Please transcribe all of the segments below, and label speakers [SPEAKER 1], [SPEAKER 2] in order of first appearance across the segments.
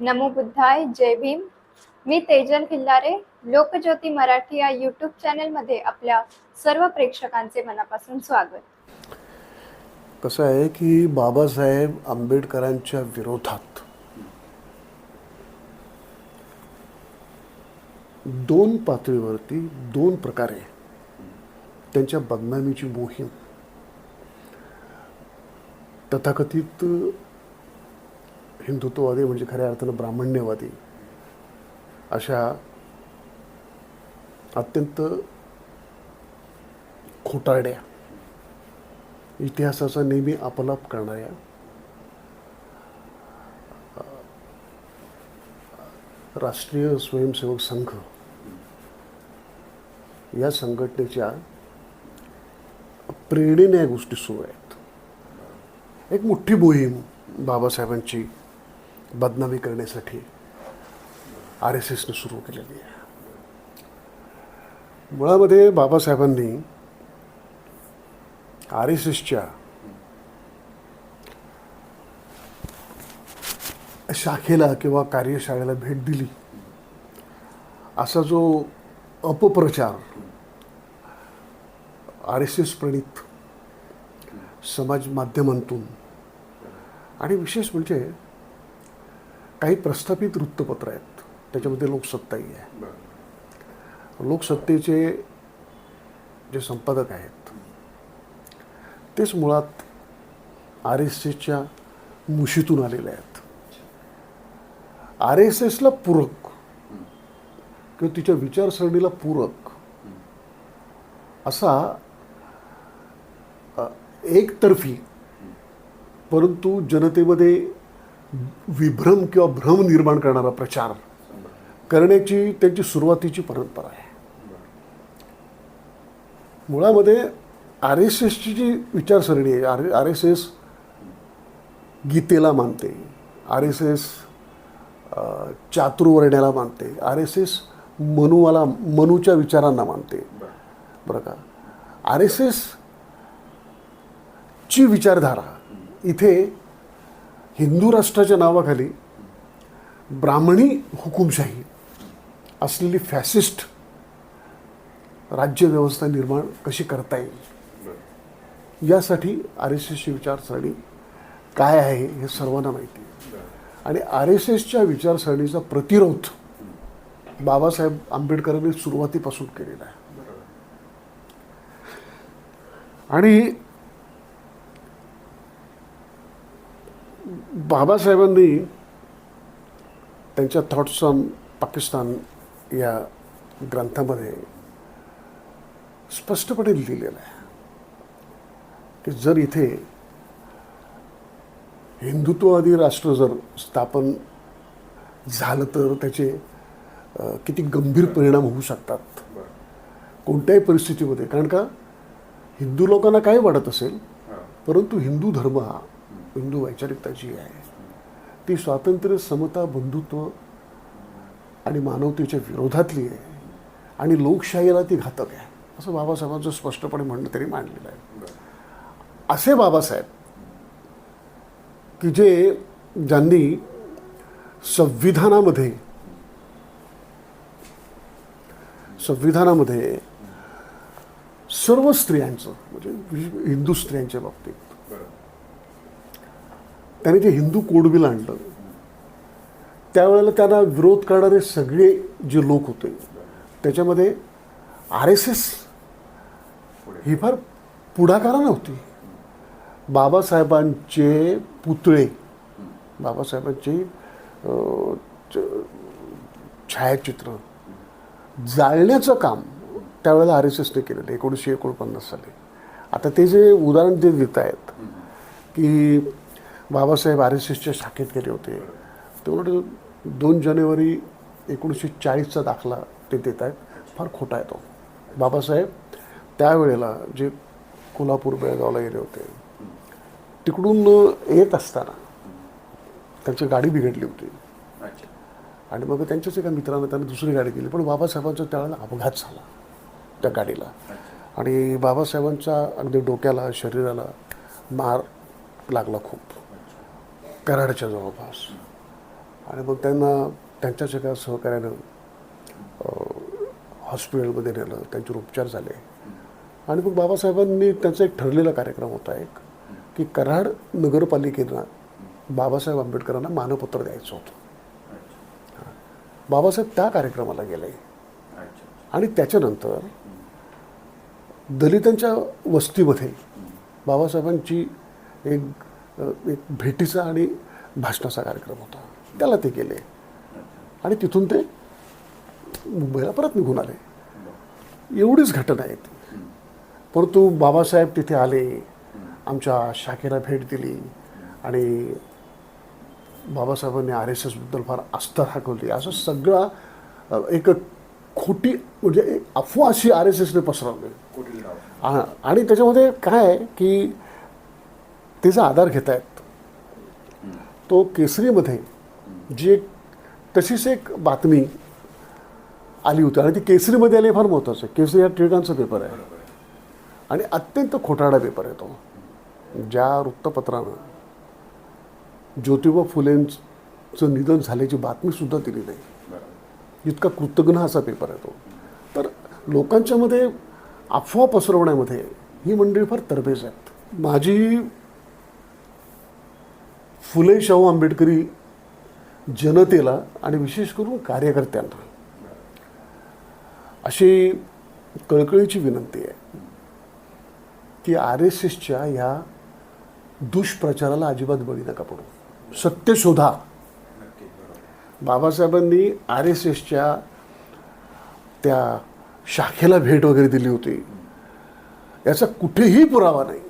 [SPEAKER 1] नमो बुद्धाय जय भीम. मी तेजल खिल्लारे लोकज्योती मराठी या यूट्यूब चॅनलमध्ये आपल्या सर्व प्रेक्षकांचे मनापासून स्वागत.
[SPEAKER 2] कसं आहे की बाबासाहेब आंबेडकरांच्या विरोधात दोन पातळीवरती दोन प्रकारे त्यांच्या बदनामीची मोहीम तथाकथित हिंदुत्ववादी म्हणजे खऱ्या अर्थानं ब्राह्मण्यवादी अशा अत्यंत खोटारड्या इतिहासाचा नेहमी अपलाप करणाऱ्या राष्ट्रीय स्वयंसेवक संघ या संघटनेच्या प्रेरणेने या गोष्टी सुरू आहेत. एक मोठी मोहीम बाबासाहेबांची बदनामी करण्यासाठी आर एस एसनं सुरू केलेली आहे. मुळामध्ये बाबासाहेबांनी आर एस एसच्या शाखेला किंवा कार्यशाळेला भेट दिली. असा जो अपप्रचार आर एस एस प्रणित समाज माध्यमांतून आणि विशेष म्हणजे काही प्रस्थापित वृत्तपत्र आहेत. त्याच्यामध्ये लोकसत्ताही आहे. लोकसत्तेचे जे संपादक आहेत तेच मुळात आर एस एसच्या मुशीतून आलेले आहेत. आर एस एसला पूरक किंवा तिच्या विचारसरणीला पूरक असा एकतर्फी परंतु जनतेमध्ये विभ्रम किंवा भ्रम निर्माण करणारा प्रचार. करण्याची त्यांची सुरुवातीची परंपरा आहे. मुळामध्ये आर एस एसची जी विचारसरणी आहे आर आर एस एस गीतेला मानते आर एस एस चातुर्वर्ण्याला मानते आर एस एस मनुवाला मनूच्या विचारांना मानते. बरं का? आर एस एस ची विचारधारा इथे हिंदू राष्ट्राच्या नावाखाली ब्राह्मणी हुकुमशाही असलेली फॅसिस्ट राज्यव्यवस्था निर्माण कशी करता येईल? यासाठी आर एस एसची विचारसरणी काय आहे हे सर्वांना माहिती आहे. आणि आर एस एसच्या विचारसरणीचा प्रतिरोध बाबासाहेब आंबेडकरांनी सुरुवातीपासून केलेला आहे. आणि बाबासाहेबांनी त्यांच्या थॉट्स ऑन पाकिस्तान या ग्रंथामध्ये स्पष्टपणे लिहिलेलं आहे की जर इथे हिंदुत्ववादी राष्ट्र जर स्थापन झालं तर त्याचे किती गंभीर परिणाम होऊ शकतात कोणत्याही परिस्थितीमध्ये. कारण का? हिंदू लोकांना काय वाटत असेल परंतु हिंदू धर्म हा हिंदू वैचारिकता जी आहे. ती स्वातंत्र्य समता बंधुत्व आणि मानवतेच्या विरोधातली आहे. आणि लोकशाहीला ती घातक आहे. असं बाबासाहेबांचं स्पष्टपणे म्हणणं तरी मांडलेलं आहे. असे बाबासाहेब की जे ज्यांनी संविधानामध्ये संविधानामध्ये सर्व स्त्रियांचं म्हणजे हिंदू स्त्रियांच्या बाबतीत त्याने जे हिंदू कोड बिल आणलं त्यावेळेला त्यांना विरोध करणारे सगळे जे लोक होते त्याच्यामध्ये आर एस एस ही फार पुढाकारा नव्हती बाबासाहेबांचे पुतळे बाबासाहेबांचे छायाचित्र जाळण्याचं काम त्यावेळेला आर एस एसने केलेलं एकोणीसशे एकोणपन्नास साली. आता ते जे उदाहरण ते देत आहेत की बाबासाहेब आर एस एसच्या शाखेत गेले होते. तेवढं दोन जानेवारी एकोणीसशे चाळीसचा दाखला ते देत आहेत. फार खोटा आहे तो. बाबासाहेब त्यावेळेला जे कोल्हापूर बेळगावला गेले होते तिकडून येत असताना त्यांची गाडी बिघडली होती. आणि मग त्यांच्याच एका मित्रानं त्यांना दुसरी गाडी केली पण बाबासाहेबांचा त्यावेळेला अपघात झाला त्या गाडीला. आणि बाबासाहेबांच्या अगदी डोक्याला शरीराला मार लागला खूप. कराडच्या जवळपास. आणि मग त्यांना त्यांच्या सगळ्या सहकार्यानं हॉस्पिटलमध्ये नेलं त्यांच्यावर उपचार झाले. आणि मग बाबासाहेबांनी त्यांचा एक ठरलेला कार्यक्रम होता एक की कराड नगरपालिकेनं बाबासाहेब आंबेडकरांना मानपत्र द्यायचं होतं. बाबासाहेब त्या कार्यक्रमाला गेले. आणि त्याच्यानंतर दलितांच्या वस्तीमध्ये बाबासाहेबांची एक एक भेटीचा आणि भाषणाचा कार्यक्रम होता. त्याला ते गेले आणि तिथून ते मुंबईला परत निघून आले. एवढीच घटना आहे ती परंतु बाबासाहेब तिथे आले. आमच्या शाखेला भेट दिली. आणि बाबासाहेबांनी आर एस एसबद्दल फार आस्था दाखवली. असं सगळा एक खोटी म्हणजे एक अफवा अशी आर एस एसने पसरवली. आणि त्याच्यामध्ये काय आहे की त्याचा आधार घेत आहेत तो केसरीमध्ये जी एक तशीच एक बातमी आली होती. आणि ती केसरीमध्ये आली फार महत्त्वाचं आहे. केसरी हा टिळकांचा पेपर आहे. आणि अत्यंत खोटारडा पेपर आहे तो. ज्या वृत्तपत्रानं ज्योतिबा फुलेंचं निधन झाल्याची बातमीसुद्धा दिली नाही. इतका कृतज्ञ असा पेपर आहे तो. तर लोकांच्यामध्ये अफवा पसरवण्यामध्ये ही मंडळी फार तरबेज आहेत. माझी फुले शाहू आंबेडकरी जनतेला आणि विशेष करून कार्यकर्त्यांना अशी कळकळीची विनंती आहे की आर एस एसच्या ह्या दुष्प्रचाराला अजिबात बळी नका पडू. सत्य शोधा. बाबासाहेबांनी आर एस एसच्या त्या शाखेला भेट वगैरे दिली होती. याचा कुठेही पुरावा नाही.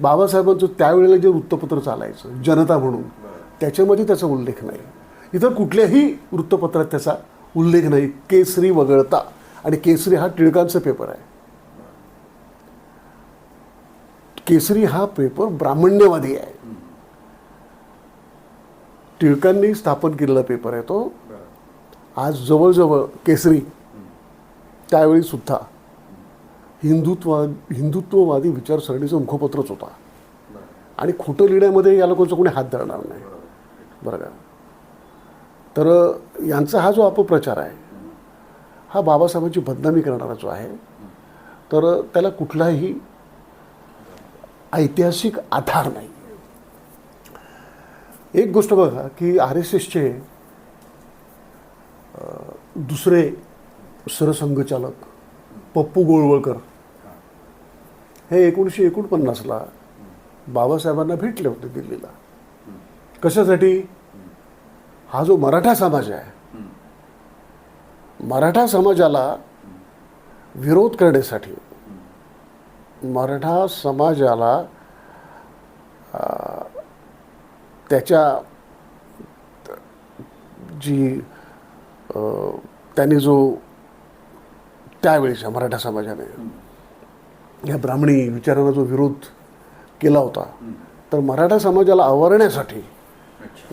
[SPEAKER 2] बाबासाहेबांचं त्यावेळेला जे वृत्तपत्र चालायचं जनता म्हणून त्याच्यामध्ये त्याचा उल्लेख नाही. इतर कुठल्याही वृत्तपत्रात त्याचा उल्लेख नाही. केसरी वगळता. आणि केसरी हा टिळकांचा पेपर आहे. केसरी हा पेपर ब्राह्मण्यवादी आहे. टिळकांनी स्थापन केलेला पेपर आहे तो. आज जवळजवळ केसरी त्यावेळी सुद्धा हिंदुत्वा हिंदुत्ववादी विचारसरणीचं मुखपत्रच होता. आणि खोटं लिहिण्यामध्ये या लोकांचा कोणी हात धरणार नाही. बरं का? तर यांचा हा जो अपप्रचार आहे हा बाबासाहेबांची बदनामी करणारा जो आहे तर त्याला कुठलाही ऐतिहासिक आधार नाही. एक गोष्ट बघा की आर एस एसचे दुसरे सरसंघचालक पप्पू गोळवळकर. हे एकोणीसशे एकोणपन्नासला बाबासाहेबांना भेटले होते दिल्लीला. कशासाठी? हा जो मराठा समाज आहे मराठा समाजाला विरोध करण्यासाठी मराठा समाजाला त्याच्या जी त्यांनी जो त्यावेळेच्या मराठा समाजाने या ब्राह्मणी विचारांना जो विरोध केला होता तर मराठा समाजाला आवारण्यासाठी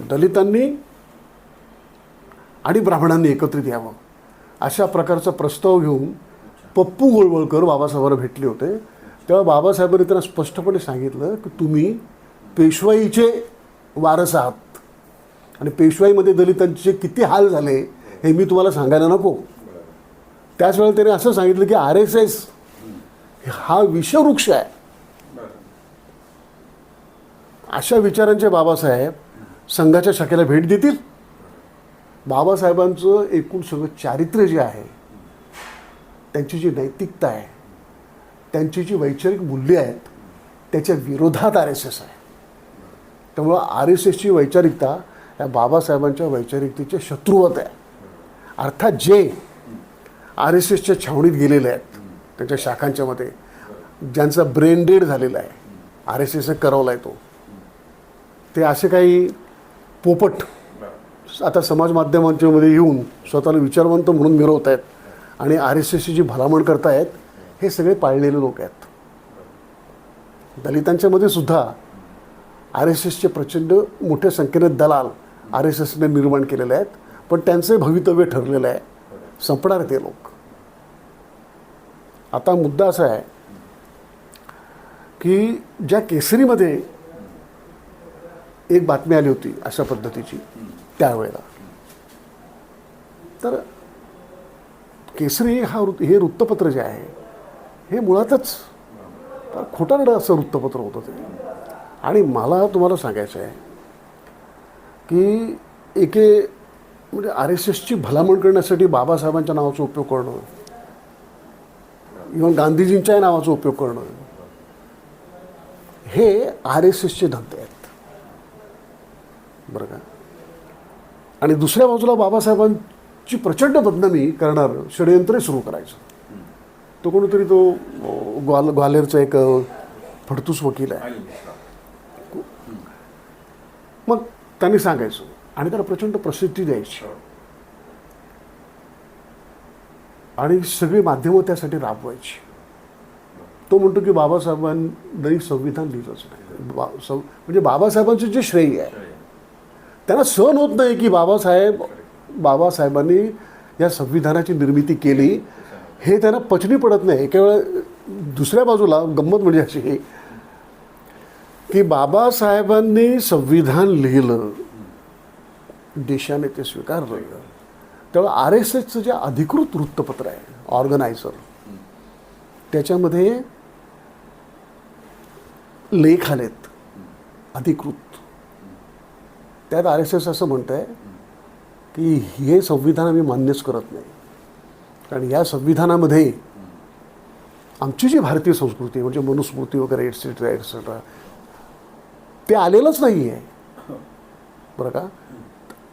[SPEAKER 2] दलितांनी आणि ब्राह्मणांनी एकत्रित यावं अशा प्रकारचा प्रस्ताव घेऊन पप्पू गोळवळकर बाबासाहेबांना भेटले होते. तेव्हा बाबासाहेबांनी त्यांना स्पष्टपणे सांगितलं की तुम्ही पेशवाईचे वारस आहात आणि पेशवाईमध्ये दलितांचे किती हाल झाले हे मी तुम्हाला सांगायला नको. त्याच वेळेला त्याने असं सांगितलं की आर एस एस हा विषवृक्ष आहे. अशा विचारांचे बाबासाहेब संघाच्या शाखेला भेट देतील. बाबासाहेबांचं एकूण सगळं चारित्र्य जे आहे त्यांची जी नैतिकता आहे त्यांची जी वैचारिक मूल्ये आहेत त्याच्या विरोधात आर एस एस आहे. त्यामुळं आर एस एसची वैचारिकता या बाबासाहेबांच्या वैचारिकतेच्या शत्रुवत आहे. अर्थात जे आर एस एसच्या छावणीत गेलेले आहेत. त्यांच्या शाखांच्यामध्ये ज्यांचा ब्रेन डेड झालेला आहे आर एस एसने करवला आहे तो. ते असे काही पोपट आता समाज माध्यमांच्या मध्ये येऊन स्वतःला विचारवंत म्हणून मिरवत आहेत आणि आर एस एसची जी भलामण करतायत हे सगळे पाळलेले लोक आहेत. दलितांच्यामध्ये सुद्धा आर एस एसचे प्रचंड मोठ्या संख्येने दलाल आर एस एसने निर्माण केलेले आहेत पण त्यांचे भवितव्य ठरलेलं आहे. संपणार ते लोक. आता मुद्दा असा आहे की ज्या केसरीमध्ये एक बातमी आली होती अशा पद्धतीची त्यावेळेला. तर केसरी हा वृत्त हे वृत्तपत्र जे आहे हे मुळातच खोटारडं असं वृत्तपत्र होतं ते. आणि मला तुम्हाला सांगायचं आहे की एके म्हणजे आर एस एसची भलामण करण्यासाठी बाबासाहेबांच्या नावाचा उपयोग करणं. इव्हन गांधीजींच्या नावाचा उपयोग करणं. हे आर एस एसचे धंदे आहेत. बरं का? आणि दुसऱ्या बाजूला बाबासाहेबांची प्रचंड बदनामी करणार षडयंत्र सुरू करायचं. तो कोणीतरी तो ग्वाल ग्वाल्हेरचा एक फडतूस वकील आहे. मग त्यांनी सांगायचं आणि त्याला प्रचंड प्रसिद्धी द्यायची. आणि सगळी माध्यमं त्यासाठी राबवायची. तो म्हणतो की बाबासाहेबांनी संविधान लिहिलंच नाही. बा सं म्हणजे बाबासाहेबांचं जे श्रेय आहे त्यांना सहन होत नाही की बाबासाहेब बाबासाहेबांनी या संविधानाची निर्मिती केली. हे त्यांना पचनी पडत नाही. एका वेळा दुसऱ्या बाजूला गंमत म्हणजे अशी की बाबासाहेबांनी संविधान लिहिलं. देशाने ते स्वीकारलं तेव्हा आर एस एसचं जे अधिकृत वृत्तपत्र आहे ऑर्गनायझर त्याच्यामध्ये लेख आलेत अधिकृत. त्यात आर एस एस असं म्हणत आहे की हे संविधान आम्ही मान्यच करत नाही. कारण या संविधानामध्ये आमची जी भारतीय संस्कृती आहे म्हणजे मनुस्मृती वगैरे एटसेट्रा एटसेट्रा ते आलेलंच नाही आहे बरं का?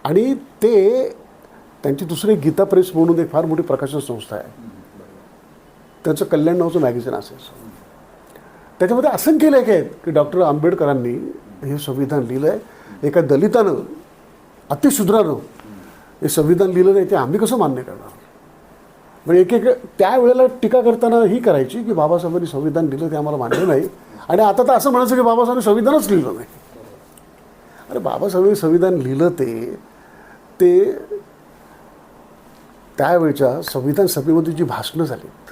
[SPEAKER 2] आणि ते त्यांची दुसरी गीता प्रेस म्हणून एक फार मोठी प्रकाशन संस्था आहे. त्यांचं कल्याण नावाचं मॅगझिन असायचं त्याच्यामध्ये असंख्य लेख आहेत की डॉक्टर आंबेडकरांनी हे संविधान लिहिलं आहे एका दलितानं अतिशूद्रानं हे संविधान लिहिलं नाही ते आम्ही कसं मान्य करणार? म्हणजे एक एक त्यावेळेला टीका करताना ही करायची की बाबासाहेबांनी संविधान लिहिलं ते आम्हाला मान्य नाही. आणि आता तर असं म्हणायचं की बाबासाहेबांनी संविधानच लिहिलं नाही. अरे बाबासाहेबांनी संविधान लिहिलं ते ते त्यावेळच्या संविधान सभेमध्ये जी भाषणं झालीत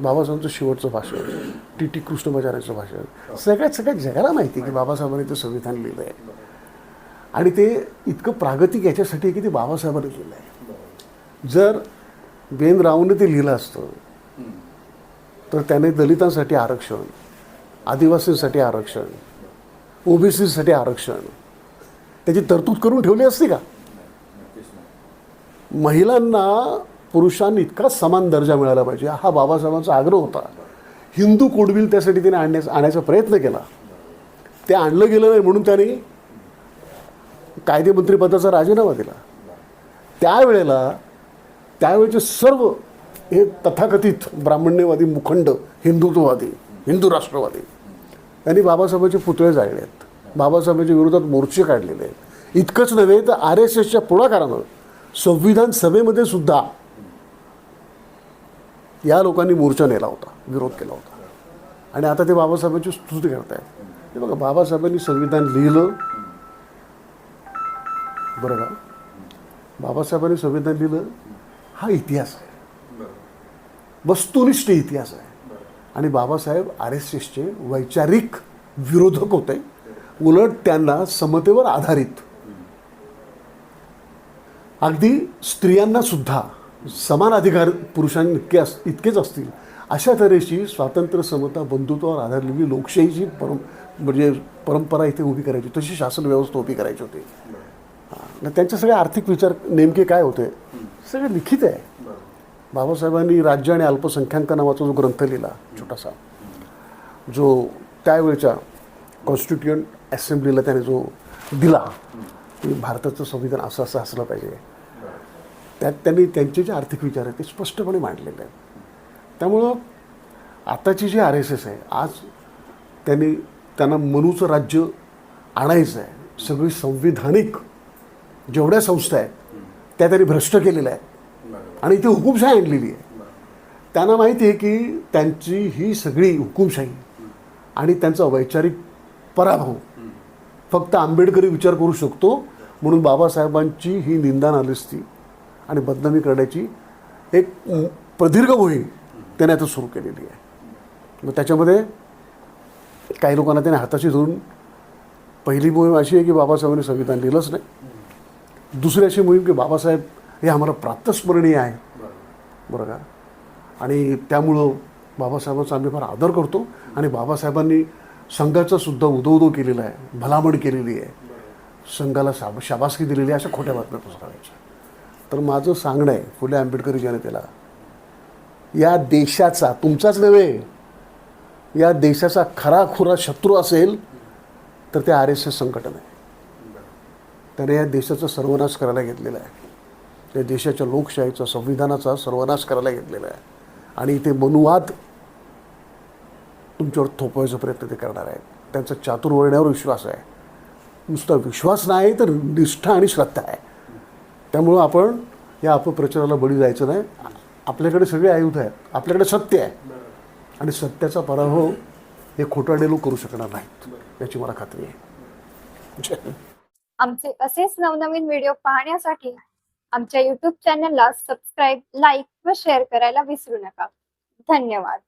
[SPEAKER 2] बाबासाहेबांचं शेवटचं भाषण टी टी कृष्णमाचार्याचं भाषण सगळ्यात सगळ्यात जगाला माहिती आहे की बाबासाहेबांनी ते संविधान लिहिलं आहे. आणि ते इतकं प्रागतिक याच्यासाठी आहे की ते बाबासाहेबांनी लिहिलं आहे जर बेन रावने ते लिहिलं असतं तर त्याने दलितांसाठी आरक्षण आदिवासींसाठी आरक्षण ओबीसीसाठी आरक्षण त्याची तरतूद करून ठेवली असती का? महिलांना पुरुषांनी इतकाच समान दर्जा मिळाला पाहिजे. हा बाबासाहेबांचा आग्रह होता. हिंदू कोडविल त्यासाठी त्याने आणण्याचा आणायचा प्रयत्न केला. ते आणलं गेलं नाही म्हणून त्याने कायदेमंत्रीपदाचा राजीनामा दिला. त्यावेळेला त्यावेळेचे सर्व हे तथाकथित ब्राह्मण्यवादी मुखंड हिंदुत्ववादी हिंदू राष्ट्रवादी त्यांनी बाबासाहेबांचे पुतळे जाळले आहेत बाबासाहेबांच्या विरोधात मोर्चे काढलेले आहेत. इतकंच नव्हे तर आर एस एसच्या पुढाकारानं संविधान सभेमध्ये सुद्धा या लोकांनी मोर्चा नेला होता विरोध केला होता. आणि आता ते बाबासाहेबांची स्तुती करतायत. हे बघा बाबासाहेबांनी संविधान लिहिलं. बरं का? बाबासाहेबांनी संविधान लिहिलं. हा इतिहास आहे. वस्तुनिष्ठ इतिहास आहे. आणि बाबासाहेब आर एस एसचे वैचारिक विरोधक होते. उलट त्यांना समतेवर आधारित. अगदी स्त्रियांना सुद्धा समान अधिकार पुरुषांइतके अस इतकेच असतील अशा तऱ्हेची स्वातंत्र्य समता बंधुत्वावर आधारलेली लोकशाहीची परम म्हणजे परंपरा इथे उभी करायची तशी शासन व्यवस्था उभी करायची होती. हां. त्यांचे सगळे आर्थिक विचार नेमके काय होते? सगळे लिखित आहे. बाबासाहेबांनी राज्य आणि अल्पसंख्याक नावाचा जो ग्रंथ लिहिला छोटासा जो त्यावेळच्या कॉन्स्टिट्युएंट असेंब्लीला त्याने जो दिला की भारताचं संविधान असं असं असलं पाहिजे. त्यात त्यांनी त्यांचे जे आर्थिक विचार आहेत ते स्पष्टपणे मांडलेले आहेत. त्यामुळं आताची जी आर एस एस आहे आज त्यांनी त्यांना मनूचं राज्य आणायचं आहे. सगळी संविधानिक जेवढ्या संस्था आहेत त्या त्यांनी भ्रष्ट केलेल्या आहेत. आणि इथे हुकुमशाही आणलेली आहे. त्यांना माहिती आहे की त्यांची ही सगळी हुकुमशाही आणि त्यांचा वैचारिक पराभव फक्त आंबेडकरी विचार करू शकतो म्हणून बाबासाहेबांची ही निंदा नालिस्ती आणि बदनामी करण्याची एक प्रदीर्घ मोहीम त्याने आता सुरू केलेली आहे. मग त्याच्यामध्ये काही लोकांना त्याने हाताशी धरून पहिली मोहीम अशी आहे की बाबासाहेबांनी संविधान लिहिलंच नाही. दुसरी अशी मोहीम की बाबासाहेब हे आम्हाला प्रातस्मरणीय आहे. बरं का? आणि त्यामुळं बाबासाहेबांचा आम्ही फार आदर करतो. आणि बाबासाहेबांनी संघाचं सुद्धा उदो केलेलं आहे भलामण केलेली आहे. संघाला शाब शाबासकी दिलेली आहे अशा खोट्या बातम्या पसरवायच्या. तर माझं सांगणं आहे फुले आंबेडकरी जनतेला या देशाचा तुमचाच नव्हे या देशाचा खरा खुरा शत्रू असेल तर ते आर एस एस संघटन आहे. त्याने या देशाचा सर्वनाश करायला घेतलेला आहे. या देशाच्या लोकशाहीचा संविधानाचा सर्वनाश करायला घेतलेला आहे. आणि इथे मनुवाद तुमच्यावर थोपवायचा प्रयत्न ते करणार आहेत. त्यांचा चातुर्वर्ण्यावर विश्वास आहे. नुसता विश्वास नाही तर निष्ठा आणि श्रद्धा आहे. त्यामुळं आपण या अपप्रचाराला बळी जायचं नाही. आपल्याकडे सगळे आयुध आहेत. आपल्याकडे सत्य आहे. आणि सत्याचा पराभव हे खोटाडे लोक करू शकणार नाहीत याची मला खात्री आहे.
[SPEAKER 1] आमचे असेच नवनवीन व्हिडिओ पाहण्यासाठी आमच्या युट्यूब चॅनलला सबस्क्राईब लाईक व शेअर करायला विसरू नका. धन्यवाद.